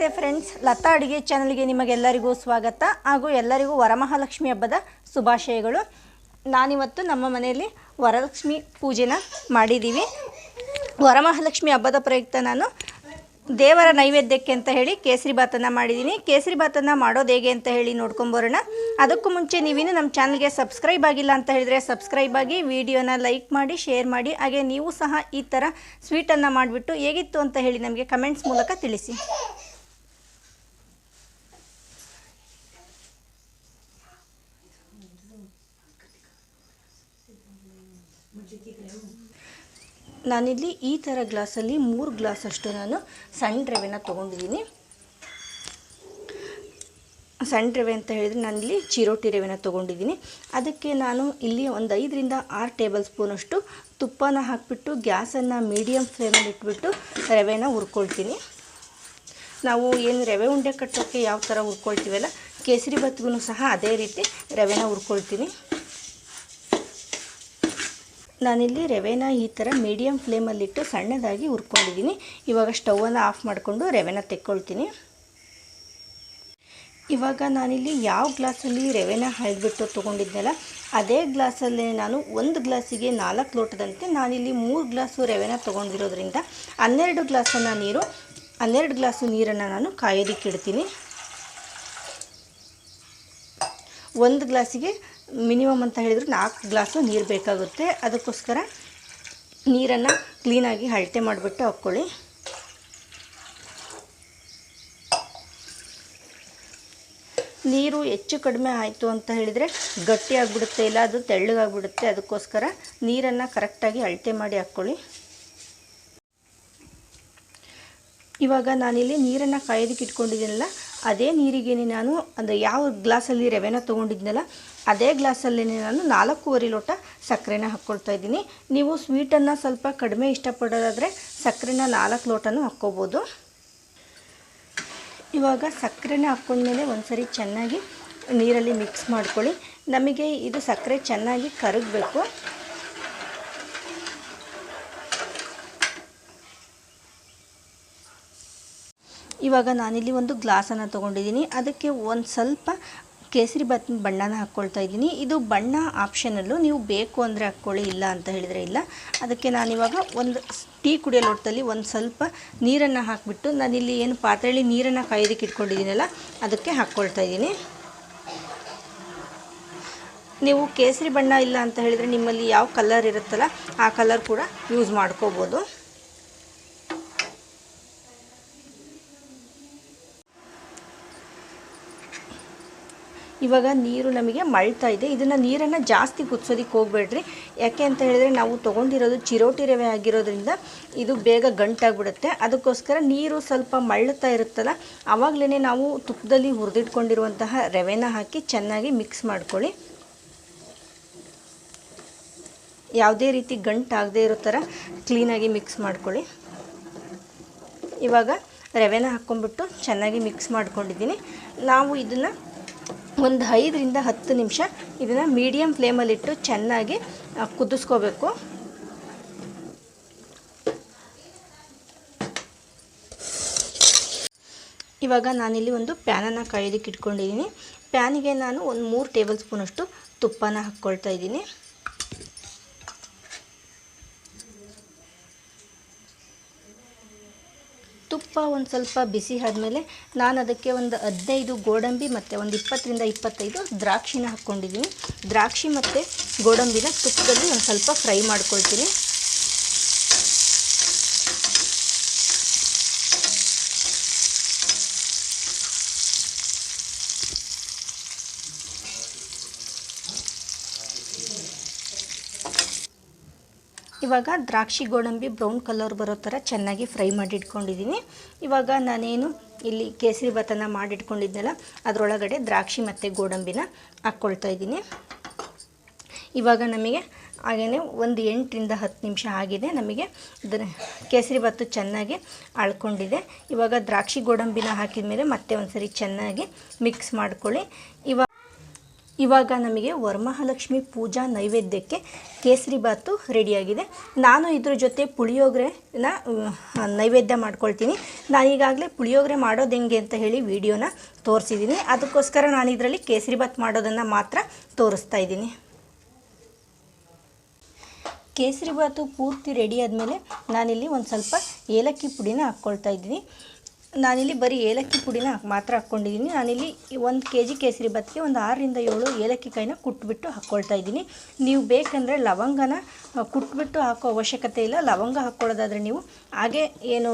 ನಮಸ್ತೆ ಫ್ರೆಂಡ್ಸ್. ಲತಾ ಅಡುಗೆ ಚಾನಲ್ಗೆ ನಿಮಗೆಲ್ಲರಿಗೂ ಸ್ವಾಗತ ಹಾಗೂ ಎಲ್ಲರಿಗೂ ವರಮಹಾಲಕ್ಷ್ಮಿ ಹಬ್ಬದ ಶುಭಾಶಯಗಳು. ನಾನಿವತ್ತು ನಮ್ಮ ಮನೆಯಲ್ಲಿ ವರಲಕ್ಷ್ಮಿ ಪೂಜೆನ ಮಾಡಿದ್ದೀವಿ ವರಮಹಾಲಕ್ಷ್ಮಿ ಹಬ್ಬದ ಪ್ರಯುಕ್ತ ನಾನು ದೇವರ ನೈವೇದ್ಯಕ್ಕೆ ಅಂತ ಹೇಳಿ ಕೇಸರಿ ಭಾತನ್ನು ಮಾಡಿದ್ದೀನಿ ಕೇಸರಿ ಭಾತನ್ನು ಮಾಡೋದು ಹೇಗೆ ಅಂತ ಹೇಳಿ ನೋಡ್ಕೊಂಬರೋಣ. ಅದಕ್ಕೂ ಮುಂಚೆ ನೀವಿನ್ನು ನಮ್ಮ ಚಾನಲ್ಗೆ ಸಬ್ಸ್ಕ್ರೈಬ್ ಆಗಿಲ್ಲ ಅಂತ ಹೇಳಿದರೆ ಸಬ್ಸ್ಕ್ರೈಬ್ ಆಗಿ ವಿಡಿಯೋನ ಲೈಕ್ ಮಾಡಿ, ಶೇರ್ ಮಾಡಿ. ಹಾಗೆ ನೀವು ಸಹ ಈ ಥರ ಸ್ವೀಟನ್ನು ಮಾಡಿಬಿಟ್ಟು ಹೇಗಿತ್ತು ಅಂತ ಹೇಳಿ ನಮಗೆ ಕಮೆಂಟ್ಸ್ ಮೂಲಕ ತಿಳಿಸಿ. ನಾನಿಲ್ಲಿ ಈ ಥರ ಗ್ಲಾಸಲ್ಲಿ ಮೂರು ಗ್ಲಾಸಷ್ಟು ನಾನು ಸಣ್ಣ ರವೆನ ತೊಗೊಂಡಿದ್ದೀನಿ. ಸಣ್ಣ ರವೆ ಅಂತ ಹೇಳಿದರೆ ನಾನಿಲ್ಲಿ ಚಿರೋಟಿ ರವೆನ ತೊಗೊಂಡಿದ್ದೀನಿ. ಅದಕ್ಕೆ ನಾನು ಇಲ್ಲಿ ಒಂದು ಐದರಿಂದ ಆರು ಟೇಬಲ್ ಸ್ಪೂನಷ್ಟು ತುಪ್ಪನ ಹಾಕಿಬಿಟ್ಟು ಗ್ಯಾಸನ್ನು ಮೀಡಿಯಮ್ ಫ್ಲೇಮಲ್ಲಿ ಇಟ್ಬಿಟ್ಟು ರವೆನ ಹುರ್ಕೊಳ್ತೀನಿ. ನಾವು ಏನು ರವೆ ಉಂಡೆ ಕಟ್ಟೋಕ್ಕೆ ಯಾವ ಥರ ಹುರ್ಕೊಳ್ತೀವಲ್ಲ, ಕೇಸರಿ ಬತ್ಗೂ ಸಹ ಅದೇ ರೀತಿ ರವೆನ ಹುರ್ಕೊಳ್ತೀನಿ. ನಾನಿಲ್ಲಿ ರವೆನ ಈ ಥರ ಮೀಡಿಯಮ್ ಫ್ಲೇಮಲ್ಲಿಟ್ಟು ಸಣ್ಣದಾಗಿ ಹುರ್ಕೊಂಡಿದ್ದೀನಿ. ಇವಾಗ ಸ್ಟವನ್ನು ಆಫ್ ಮಾಡಿಕೊಂಡು ರವೆನ ತೆಕ್ಕೊಳ್ತೀನಿ. ಇವಾಗ ನಾನಿಲ್ಲಿ ಯಾವ ಗ್ಲಾಸಲ್ಲಿ ರವೆನ ಹಳ್ಬಿಟ್ಟು ತೊಗೊಂಡಿದ್ನಲ್ಲ, ಅದೇ ಗ್ಲಾಸಲ್ಲೇ ನಾನು ಒಂದು ಗ್ಲಾಸಿಗೆ ನಾಲ್ಕು ಲೋಟದಂತೆ ನಾನಿಲ್ಲಿ ಮೂರು ಗ್ಲಾಸು ರವೆನ ತೊಗೊಂಡಿರೋದ್ರಿಂದ ಹನ್ನೆರಡು ಗ್ಲಾಸನ್ನು ನೀರು, ಹನ್ನೆರಡು ಗ್ಲಾಸು ನೀರನ್ನು ನಾನು ಕಾಯೋದಕ್ಕೆ ಇಡ್ತೀನಿ. ಒಂದು ಗ್ಲಾಸಿಗೆ ಮಿನಿಮಮ್ ಅಂತ ಹೇಳಿದ್ರು ನಾಲ್ಕು ಗ್ಲಾಸು ನೀರು ಬೇಕಾಗುತ್ತೆ. ಅದಕ್ಕೋಸ್ಕರ ನೀರನ್ನು ಕ್ಲೀನಾಗಿ ಅಳತೆ ಮಾಡಿಬಿಟ್ಟು ಹಾಕ್ಕೊಳ್ಳಿ. ನೀರು ಹೆಚ್ಚು ಕಡಿಮೆ ಆಯಿತು ಅಂತ ಹೇಳಿದರೆ ಗಟ್ಟಿ ಆಗಿಬಿಡುತ್ತೆ, ಇಲ್ಲ ಅದು ತೆಳ್ಳಗಾಗ್ಬಿಡುತ್ತೆ, ಅದಕ್ಕೋಸ್ಕರ ನೀರನ್ನು ಕರೆಕ್ಟಾಗಿ ಅಳತೆ ಮಾಡಿ ಹಾಕ್ಕೊಳ್ಳಿ. ಇವಾಗ ನಾನಿಲ್ಲಿ ನೀರನ್ನು ಕಾಯೋದಕ್ಕೆ ಇಟ್ಕೊಂಡಿದ್ದೀನಲ್ಲ ಅದೇ ನೀರಿಗೆ ನಾನು ಅಂದರೆ ಯಾವ ಗ್ಲಾಸಲ್ಲಿ ರವೆನ ತೊಗೊಂಡಿದ್ನಲ್ಲ, ಅದೇ ಗ್ಲಾಸಲ್ಲಿ ನಾನು ನಾಲ್ಕೂವರೆ ಲೋಟ ಸಕ್ಕರೆನ ಹಾಕ್ಕೊಳ್ತಾ ಇದ್ದೀನಿ. ನೀವು ಸ್ವೀಟನ್ನು ಸ್ವಲ್ಪ ಕಡಿಮೆ ಇಷ್ಟಪಡೋದಾದರೆ ಸಕ್ಕರೆನ ನಾಲ್ಕು ಲೋಟನೂ ಹಾಕ್ಕೋಬೋದು. ಇವಾಗ ಸಕ್ಕರೆನ ಹಾಕ್ಕೊಂಡ್ಮೇಲೆ ಒಂದ್ಸರಿ ಚೆನ್ನಾಗಿ ನೀರಲ್ಲಿ ಮಿಕ್ಸ್ ಮಾಡ್ಕೊಳ್ಳಿ. ನಮಗೆ ಇದು ಸಕ್ಕರೆ ಚೆನ್ನಾಗಿ ಕರಗಬೇಕು. ಇವಾಗ ನಾನಿಲ್ಲಿ ಒಂದು ಗ್ಲಾಸನ್ನು ತೊಗೊಂಡಿದ್ದೀನಿ. ಅದಕ್ಕೆ ಒಂದು ಸ್ವಲ್ಪ ಕೇಸರಿ ಬತ್, ಬಣ್ಣನ ಹಾಕ್ಕೊಳ್ತಾ ಇದ್ದೀನಿ. ಇದು ಬಣ್ಣ ಆಪ್ಷನಲ್ಲು. ನೀವು ಬೇಕು ಅಂದರೆ ಹಾಕ್ಕೊಳ್ಳಿ, ಇಲ್ಲ ಅಂತ ಹೇಳಿದರೆ ಇಲ್ಲ. ಅದಕ್ಕೆ ನಾನಿವಾಗ ಒಂದು ಟೀ ಕುಡಿಯೋ ಲೋಟದಲ್ಲಿ ಒಂದು ಸ್ವಲ್ಪ ನೀರನ್ನು ಹಾಕಿಬಿಟ್ಟು ನಾನಿಲ್ಲಿ ಏನು ಪಾತ್ರೆಯಲ್ಲಿ ನೀರನ್ನು ಕಾಯೋದಕ್ಕೆ ಇಟ್ಕೊಂಡಿದ್ದೀನಲ್ಲ, ಅದಕ್ಕೆ ಹಾಕ್ಕೊಳ್ತಾ ಇದ್ದೀನಿ. ನೀವು ಕೇಸರಿ ಬಣ್ಣ ಇಲ್ಲ ಅಂತ ಹೇಳಿದರೆ ನಿಮ್ಮಲ್ಲಿ ಯಾವ ಕಲರ್ ಇರುತ್ತಲ್ಲ, ಆ ಕಲರ್ ಕೂಡ ಯೂಸ್ ಮಾಡ್ಕೋಬೋದು. ಇವಾಗ ನೀರು ನಮಗೆ ಮಳ್ತಾ ಇದೆ. ಇದನ್ನು ನೀರನ್ನು ಜಾಸ್ತಿ ಕುದಿಸೋದಕ್ಕೆ ಹೋಗಬೇಡ್ರಿ. ಯಾಕೆ ಅಂತ ಹೇಳಿದರೆ ನಾವು ತೊಗೊಂಡಿರೋದು ಚಿರೋಟಿ ರವೆ ಆಗಿರೋದ್ರಿಂದ ಇದು ಬೇಗ ಗಂಟಾಗ್ಬಿಡುತ್ತೆ. ಅದಕ್ಕೋಸ್ಕರ ನೀರು ಸ್ವಲ್ಪ ಮಳ್ತಾ ಇರುತ್ತಲ್ಲ ಆವಾಗಲೇ ನಾವು ತುಪ್ಪದಲ್ಲಿ ಹುರಿದಿಟ್ಕೊಂಡಿರುವಂತಹ ರವೆನ ಹಾಕಿ ಚೆನ್ನಾಗಿ ಮಿಕ್ಸ್ ಮಾಡ್ಕೊಳ್ಳಿ. ಯಾವುದೇ ರೀತಿ ಗಂಟಾಗದೇ ಇರೋ ಥರ ಕ್ಲೀನಾಗಿ ಮಿಕ್ಸ್ ಮಾಡ್ಕೊಳ್ಳಿ. ಇವಾಗ ರವೆನ ಹಾಕ್ಕೊಂಡ್ಬಿಟ್ಟು ಚೆನ್ನಾಗಿ ಮಿಕ್ಸ್ ಮಾಡ್ಕೊಂಡಿದ್ದೀನಿ. ನಾವು ಇದನ್ನು ಒಂದು ಐದರಿಂದ ಹತ್ತು ನಿಮಿಷ ಇದನ್ನು ಮೀಡಿಯಮ್ ಫ್ಲೇಮಲ್ಲಿಟ್ಟು ಚೆನ್ನಾಗಿ ಕುದಿಸ್ಕೋಬೇಕು. ಇವಾಗ ನಾನಿಲ್ಲಿ ಒಂದು ಪ್ಯಾನನ್ನು ಕಾಯೋದಕ್ಕೆ ಇಟ್ಕೊಂಡಿದ್ದೀನಿ ಪ್ಯಾನಿಗೆ ನಾನು ಒಂದು ಮೂರು ಟೇಬಲ್ ಸ್ಪೂನಷ್ಟು ತುಪ್ಪನ ಹಾಕ್ಕೊಳ್ತಾ ಇದ್ದೀನಿ. ತುಪ್ಪ ಒಂದು ಸ್ವಲ್ಪ ಬಿಸಿ ಆದಮೇಲೆ ನಾನು ಅದಕ್ಕೆ ಒಂದು ಹದಿನೈದು ಗೋಡಂಬಿ ಮತ್ತು ಒಂದು ಇಪ್ಪತ್ತರಿಂದ ಇಪ್ಪತ್ತೈದು ದ್ರಾಕ್ಷಿನ ಹಾಕ್ಕೊಂಡಿದ್ದೀನಿ ದ್ರಾಕ್ಷಿ ಮತ್ತು ಗೋಡಂಬಿನ ತುಪ್ಪದಲ್ಲಿ ಒಂದು ಸ್ವಲ್ಪ ಫ್ರೈ ಮಾಡ್ಕೊಳ್ತೀನಿ. ಇವಾಗ ದ್ರಾಕ್ಷಿ ಗೋಡಂಬಿ ಬ್ರೌನ್ ಕಲರ್ ಬರೋ ಥರ ಚೆನ್ನಾಗಿ ಫ್ರೈ ಮಾಡಿ ಇಟ್ಕೊಂಡಿದ್ದೀನಿ ಇವಾಗ ನಾನೇನು ಇಲ್ಲಿ ಕೇಸರಿ ಭಾತನ ಮಾಡಿಟ್ಕೊಂಡಿದ್ದೆಲ್ಲ, ಅದರೊಳಗಡೆ ದ್ರಾಕ್ಷಿ ಮತ್ತು ಗೋಡಂಬಿನ ಹಾಕ್ಕೊಳ್ತಾ ಇದ್ದೀನಿ. ಇವಾಗ ನಮಗೆ ಹಾಗೆಯೇ ಒಂದು ಎಂಟರಿಂದ ಹತ್ತು ನಿಮಿಷ ಆಗಿದೆ ನಮಗೆ ದ್ರ ಕೇಸರಿ ಭಾತು ಚೆನ್ನಾಗಿ ಅಳ್ಕೊಂಡಿದೆ ಇವಾಗ ದ್ರಾಕ್ಷಿ ಗೋಡಂಬಿನ ಹಾಕಿದ ಮೇಲೆ ಮತ್ತೆ ಒಂದು ಸರಿ ಚೆನ್ನಾಗಿ ಮಿಕ್ಸ್ ಮಾಡ್ಕೊಳ್ಳಿ. ಇವಾಗ ಇವಾಗ ನಮಗೆ ವರಮಹಾಲಕ್ಷ್ಮಿ ಪೂಜಾ ನೈವೇದ್ಯಕ್ಕೆ ಕೇಸರಿ ಬಾತು ರೆಡಿಯಾಗಿದೆ. ನಾನು ಇದ್ರ ಜೊತೆ ಪುಳಿಯೋಗರೆನ ನೈವೇದ್ಯ ಮಾಡ್ಕೊಳ್ತೀನಿ. ನಾನು ಈಗಾಗಲೇ ಪುಳಿಯೋಗರೆ ಮಾಡೋದು ಹೆಂಗೆ ಅಂತ ಹೇಳಿ ವಿಡಿಯೋನ ತೋರಿಸಿದ್ದೀನಿ ಅದಕ್ಕೋಸ್ಕರ ನಾನು ಇದರಲ್ಲಿ ಕೇಸರಿ ಬಾತ್ ಮಾಡೋದನ್ನು ಮಾತ್ರ ತೋರಿಸ್ತಾ ಇದ್ದೀನಿ. ಕೇಸರಿ ಬಾತು ಪೂರ್ತಿ ರೆಡಿ ಆದಮೇಲೆ ನಾನಿಲ್ಲಿ ಒಂದು ಸ್ವಲ್ಪ ಏಲಕ್ಕಿ ಪುಡಿನ ಹಾಕ್ಕೊಳ್ತಾ ಇದ್ದೀನಿ. ನಾನಿಲ್ಲಿ ಬರೀ ಏಲಕ್ಕಿ ಪುಡಿನ ಮಾತ್ರ ಹಾಕ್ಕೊಂಡಿದ್ದೀನಿ. ನಾನಿಲ್ಲಿ ಒಂದು ಕೆ ಜಿ ಕೇಸರಿ ಬತ್ತಿಗೆ ಒಂದು ಆರರಿಂದ ಏಳು ಏಲಕ್ಕಿ ಕಾಯಿನ ಕುಟ್ಬಿಟ್ಟು ಹಾಕ್ಕೊಳ್ತಾ ಇದ್ದೀನಿ. ನೀವು ಬೇಕಂದರೆ ಲವಂಗನ ಕುಟ್ಬಿಟ್ಟು ಹಾಕೋ ಅವಶ್ಯಕತೆ ಇಲ್ಲ. ಲವಂಗ ಹಾಕ್ಕೊಳ್ಳೋದಾದರೆ ನೀವು ಹಾಗೆ ಏನು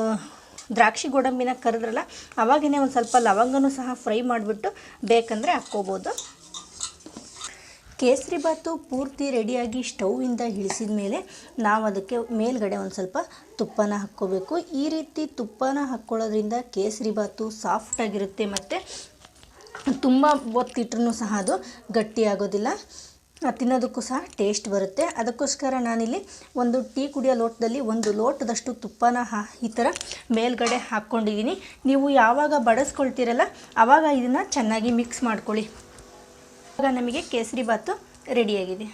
ದ್ರಾಕ್ಷಿ ಗೋಡಂಬಿನ ಕರೆದ್ರಲ್ಲ ಅವಾಗೇ ಒಂದು ಸ್ವಲ್ಪ ಲವಂಗನೂ ಸಹ ಫ್ರೈ ಮಾಡಿಬಿಟ್ಟು ಬೇಕಂದರೆ ಹಾಕ್ಕೋಬೋದು. ಕೇಸರಿ ಬಾತು ಪೂರ್ತಿ ರೆಡಿಯಾಗಿ ಸ್ಟೌವಿಂದ ಇಳಿಸಿದ ಮೇಲೆ ನಾವು ಅದಕ್ಕೆ ಮೇಲ್ಗಡೆ ಒಂದು ಸ್ವಲ್ಪ ತುಪ್ಪನ ಹಾಕ್ಕೋಬೇಕು. ಈ ರೀತಿ ತುಪ್ಪನ ಹಾಕ್ಕೊಳ್ಳೋದ್ರಿಂದ ಕೇಸರಿ ಬಾತು ಸಾಫ್ಟಾಗಿರುತ್ತೆ ಮತ್ತು ತುಂಬ ಒತ್ತಿಟ್ರೂ ಸಹ ಅದು ಗಟ್ಟಿಯಾಗೋದಿಲ್ಲ ತಿನ್ನೋದಕ್ಕೂ ಸಹ ಟೇಸ್ಟ್ ಬರುತ್ತೆ. ಅದಕ್ಕೋಸ್ಕರ ನಾನಿಲ್ಲಿ ಒಂದು ಟೀ ಕುಡಿಯೋ ಲೋಟದಲ್ಲಿ ಒಂದು ಲೋಟದಷ್ಟು ತುಪ್ಪನ ಹಾ, ಈ ಥರ ಮೇಲ್ಗಡೆ ಹಾಕ್ಕೊಂಡಿದ್ದೀನಿ. ನೀವು ಯಾವಾಗ ಬಡಿಸ್ಕೊಳ್ತೀರಲ್ಲ, ಆವಾಗ ಇದನ್ನು ಚೆನ್ನಾಗಿ ಮಿಕ್ಸ್ ಮಾಡ್ಕೊಳ್ಳಿ. ಇವಾಗ ನಮಗೆ ಕೇಸರಿ ಬಾತು ರೆಡಿಯಾಗಿದೆ